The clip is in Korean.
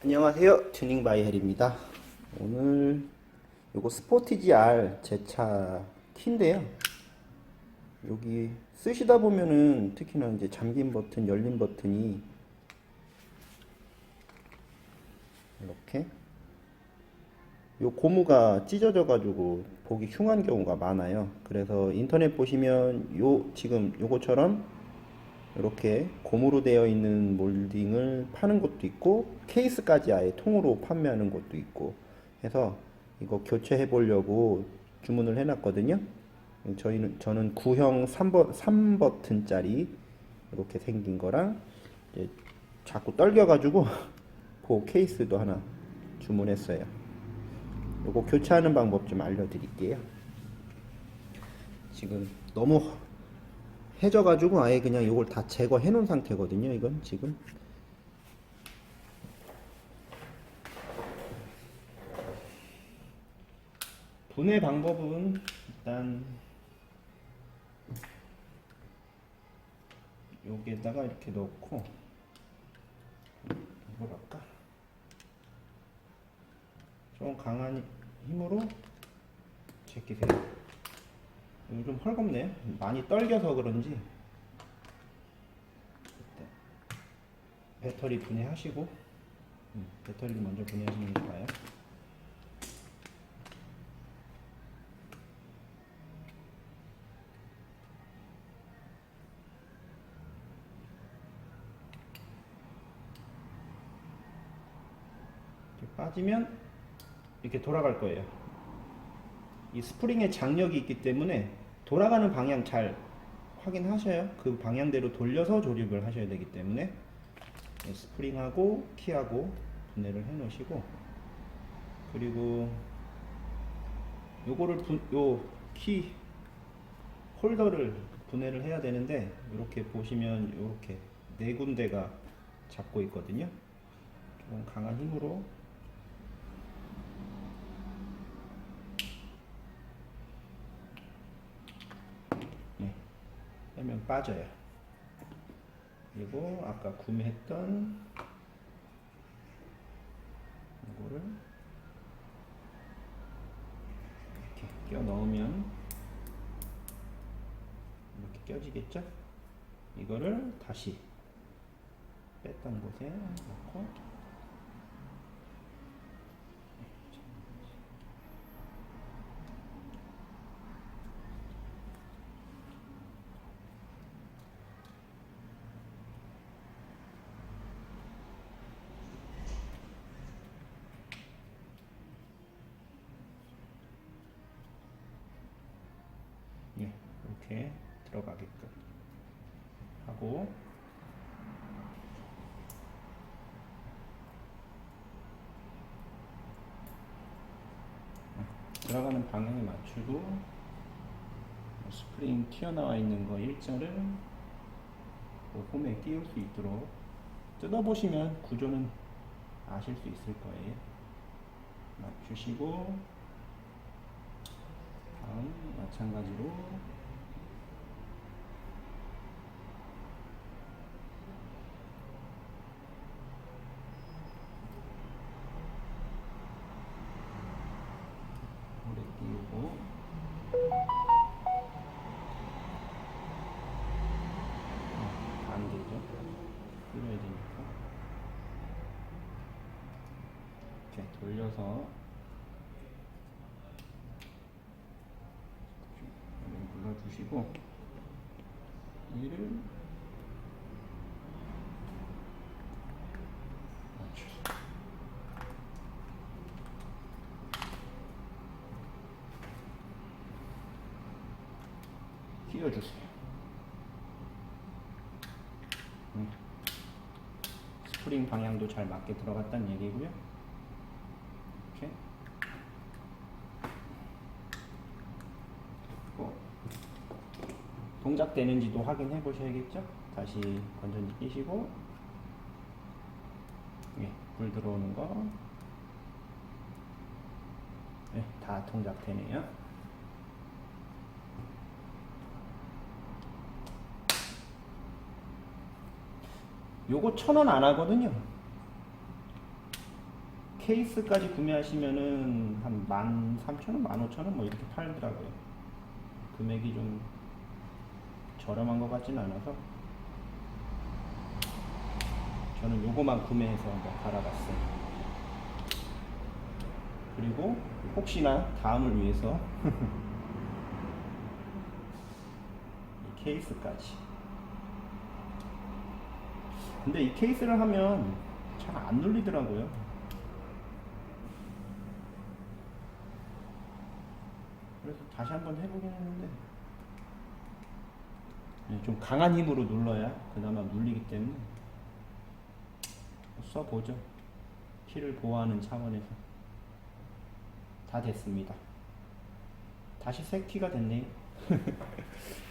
안녕하세요. 튜닝 바이 헬입니다. 오늘 요거 스포티지 R 제 차 키인데요. 여기 쓰시다 보면은 특히나 이제 잠긴 버튼 열린 버튼이 이렇게 요 고무가 찢어져 가지고 보기 흉한 경우가 많아요. 그래서 인터넷 보시면 요 지금 요거처럼 이렇게 고무로 되어 있는 몰딩을 파는 곳도 있고 케이스까지 아예 통으로 판매하는 곳도 있고 해서 이거 교체해 보려고 주문을 해 놨거든요. 저희는 저는 구형 3버, 3버튼짜리 이렇게 생긴 거랑 자꾸 떨겨 가지고 그 케이스도 하나 주문했어요. 요거 교체하는 방법 좀 알려 드릴게요. 지금 너무 해져가지고 아예 그냥 이걸 다 제거해 놓은 상태거든요. 이건 지금 분해 방법은 일단 여기에다가 이렇게 넣고 이걸 할까? 좀 강한 힘으로 제끼세요. 이거 좀 헐겁네요. 많이 떨겨서 그런지 일단 배터리 분해하시고 음, 배터리를 먼저 분해하시는 게 좋아요. 빠지면 이렇게 돌아갈 거예요. 이 스프링에 장력이 있기 때문에 돌아가는 방향 잘 확인하셔요. 그 방향대로 돌려서 조립을 하셔야 되기 때문에 이 스프링하고 키하고 분해를 해 놓으시고 그리고 요거를 요키 홀더를 분해를 해야 되는데 이렇게 보시면 이렇게 네 군데가 잡고 있거든요. 좀 강한 힘으로 네, 하면 빠져요. 그리고 아까 구매했던 이거를 이렇게 끼워 넣으면 이렇게 껴지겠죠? 이거를 다시 뺐던 곳에 넣고 예, 이렇게 들어가게끔 하고 들어가는 방향에 맞추고 스프링 튀어나와 있는 거 일자를 그 홈에 끼울 수 있도록 뜯어보시면 구조는 아실 수 있을 거예요. 맞추시고 다음 마찬가지로 오래 띄우고 어, 안 되죠? 띄워야 되니까 이렇게 돌려서 좀 눌러주시고 이를. 끼워주세요. 음. 스프링 방향도 잘 맞게 들어갔다는 얘기고요. 이렇게 뭐 동작되는지도 확인해 보셔야겠죠? 다시 건전지 끼시고 예, 불 들어오는 거 예, 다 동작되네요. 요거 천 원 안 하거든요. 케이스까지 구매하시면은 한 13,000원, 15,000원 뭐 이렇게 팔더라고요. 금액이 좀 저렴한 것 같진 않아서 저는 요거만 구매해서 한번 갈아봤어요. 그리고 혹시나 다음을 위해서 이 케이스까지. 근데 이 케이스를 하면 잘 안 눌리더라고요. 그래서 다시 한번 해보긴 했는데 네, 좀 강한 힘으로 눌러야 그나마 눌리기 때문에 써보죠. 키를 보호하는 차원에서 다 됐습니다. 다시 새 키가 됐네요.